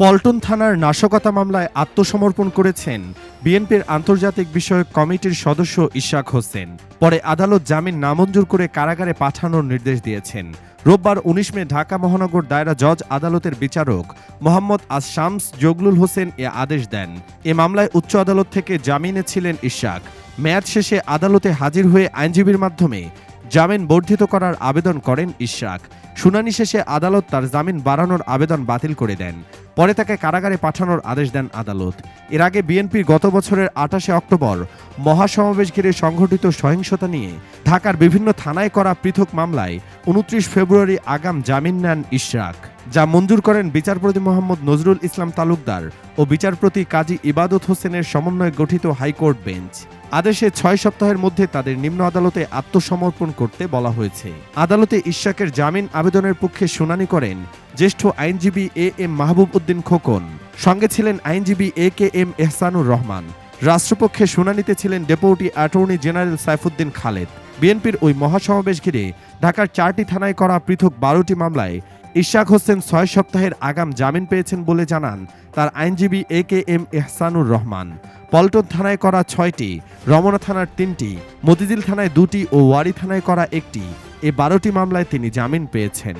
পল্টন থানার নাশকতা মামলায় আত্মসমর্পণ করেছেন বিএনপির আন্তর্জাতিক বিষয়ক কমিটির সদস্য ইশাক হোসেন। পরে আদালত জামিন নামঞ্জুর করে কারাগারে পাঠানোর নির্দেশ দিয়েছেন। রোববার উনিশ মে ঢাকা মহানগর দায়রা জজ আদালতের বিচারক মোহাম্মদ আজ শামস জগলুল হোসেন এ আদেশ দেন। এ মামলায় উচ্চ আদালত থেকে জামিনে ছিলেন ইশাক। মেয়াদ শেষে আদালতে হাজির হয়ে আইনজীবীর মাধ্যমে জামিন বর্ধিত করার আবেদন করেন ইশরাক। শুনানি শেষে আদালত তার জামিন বাড়ানোর আবেদন বাতিল করে দেন। পরে তাকে কারাগারে পাঠানোর আদেশ দেন আদালত। এর আগে বিএনপির গত বছরের আঠাশে অক্টোবর মহাসমাবেশ ঘিরে সংঘটিত সহিংসতা নিয়ে ঢাকার বিভিন্ন থানায় করা পৃথক মামলায় উনত্রিশ ফেব্রুয়ারি আগাম জামিন নেন ইশরাক। যা মঞ্জুর করেন বিচারপতি মোহাম্মদ নজরুল ইসলাম তালুকদার ও বিচারপতি কাজী ইবাদত হোসেনের সমন্বয়ে গঠিত হাইকোর্ট বেঞ্চ। আদেশে ছয় সপ্তাহের মধ্যে তাদের নিম্ন আদালতে আত্মসমর্পণ করতে বলা হয়েছে। আদালতে ইশাকের জামিন আবেদনের পক্ষে শুনানি করেন জ্যেষ্ঠ আইনজীবী এ এম মাহবুব উদ্দিন খোকন। সঙ্গে ছিলেন আইনজীবী A K M Ehsanur Rahman. রাষ্ট্রপক্ষে শুনানিতে ছিলেন deputy attorney general Saifuddin Khaled. বিএনপির ওই মহাসমাবেশ ঘিরে ঢাকার চারটি থানায় করা পৃথক বারোটি মামলায় ইশাক হোসেন ছয় সপ্তাহের আগাম জামিন পেয়েছেন বলে জানান তার আইনজীবী A K M Ehsanur Rahman. Paltan থানায় করা ছয়টি, রমনা থানার তিনটি, মতিঝিল থানায় দুটি ও ওয়ারি থানায় করা একটি। এ বারোটি মামলায় তিনি জামিন পেয়েছেন।